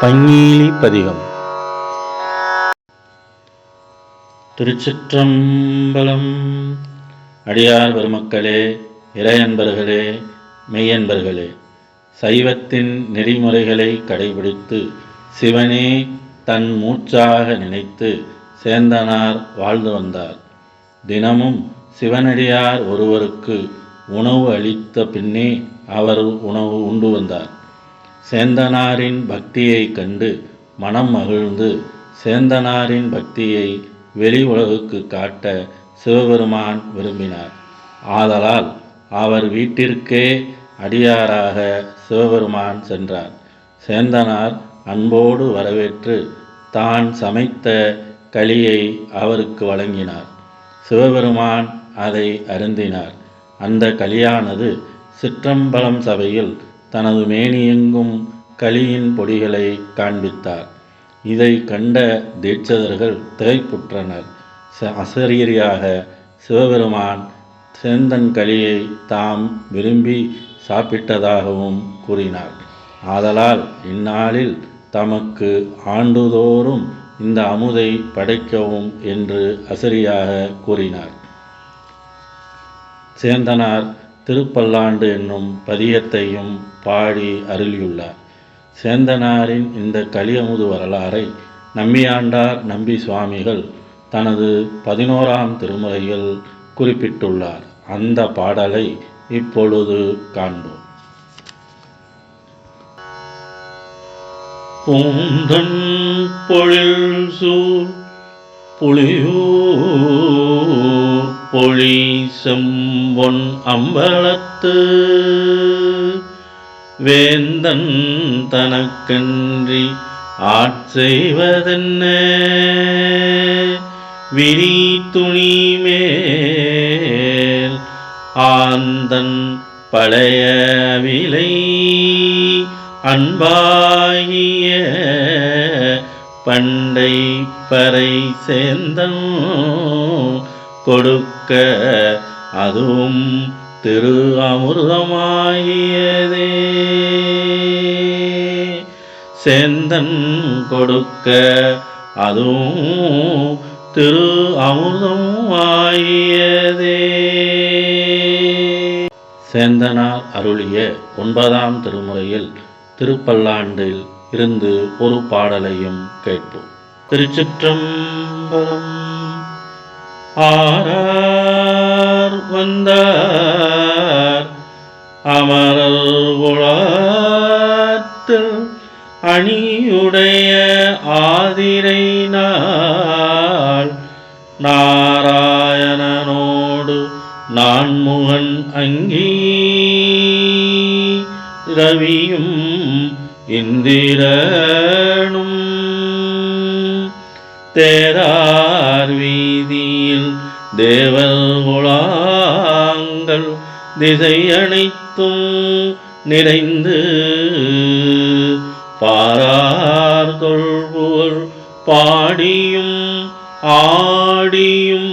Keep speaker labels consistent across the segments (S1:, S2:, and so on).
S1: பங்கீலி பதிகம் திருச்சிற்றம்பலம். அடியார் பெருமக்களே இறையன்பர்களே மெய்யன்பர்களே சைவத்தின் நெறிமுறைகளை கடைபிடித்து சிவனே தன் மூச்சாக நினைத்து சேந்தனார் வாழ்ந்து வந்தார். தினமும் சிவனடியார் ஒருவருக்கு உணவு அளித்த பின்னே அவர் உணவு உண்டு வந்தார். சேந்தனாரின் பக்தியை கண்டு மனம் மகிழ்ந்து சேந்தனாரின் பக்தியை வெளி உலகுக்கு காட்ட சிவபெருமான் விரும்பினார். ஆதலால் அவர் வீட்டிற்கே அடியாராக சிவபெருமான் சென்றார். சேந்தனார் அன்போடு வரவேற்று தான் சமைத்த களியை அவருக்கு வழங்கினார். சிவபெருமான் அதை அருந்தினார். அந்த களியானது சிற்றம்பலம் சபையில் தனது மேனியெங்கும் களியின் பொடிகளை காண்பித்தார். இதை கண்ட தீட்சதர்கள் திகைப்புற்றனர். ச- அசரீரியாக சிவபெருமான் சேந்தன் களியை தாம் விரும்பி சாப்பிட்டதாகவும் கூறினார். ஆதலால் இந்நாளில் தமக்கு ஆண்டுதோறும் இந்த அமுதை படைக்கவும் என்று அசரியாக கூறினார். சேந்தனார் திருப்பல்லாண்டு என்னும் பதியத்தையும் பாடி அருளியுள்ளார். சேந்தனாரின் இந்த கலியமுது வரலாறை நம்பியாண்டார் நம்பி சுவாமிகள் தனது பதினோராம் திருமுறையில் குறிப்பிட்டுள்ளார். அந்த பாடலை இப்பொழுது காண்போம். பூந்தன் பொழில் சூழ் புலியூர் பொழி பொன் அம்பலத்து வேந்தன் தனக்கன்றி ஆட்செய்வதென்ன விரி துணி மேல் ஆந்தன் பழைய விலை அன்பாகிய பண்டை பறை சேர்ந்தன் கொடுக்க அதுவும் திரு அமிர்தமாகியதே. சேந்தன் கொடுக்க அதுவும் திரு அமிர்தமாயியதே சேந்தனால் அருளிய ஒன்பதாம் திருமுறையில் திருப்பல்லாண்டில் இருந்து ஒரு பாடலையும் கேட்போம். திருச்சிற்றம்பலம் ஆரா வந்தார். அமரல் உலத்தில் அணியுடைய ஆதிரை நாள். நாராயணனோடு நான்முகன் அங்கீ ரவியும் இந்திரனும். தேரார் வீதியில் தேவல் திசை அனைத்தும் நிறைந்து பாரார் தொல்புகழ் பாடியும் ஆடியும்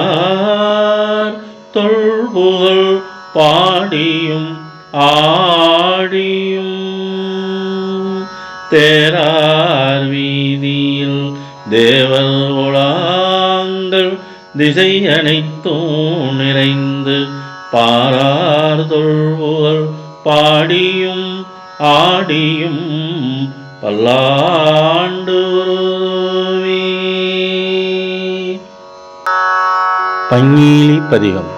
S1: பாரார் தொல்புகழ் பாடியும் ஆடியும் தேரார் வீதியில் தேவல் உலாங்கள் திசை அனைத்தும் நிறைந்து பாரார் தொழ்வுகள் பாடியும் ஆடியும் பல்லாண்டு பங்கீலி பதிகம்.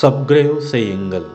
S1: சப்ஸ்கிரைப் செய்யுங்கள்.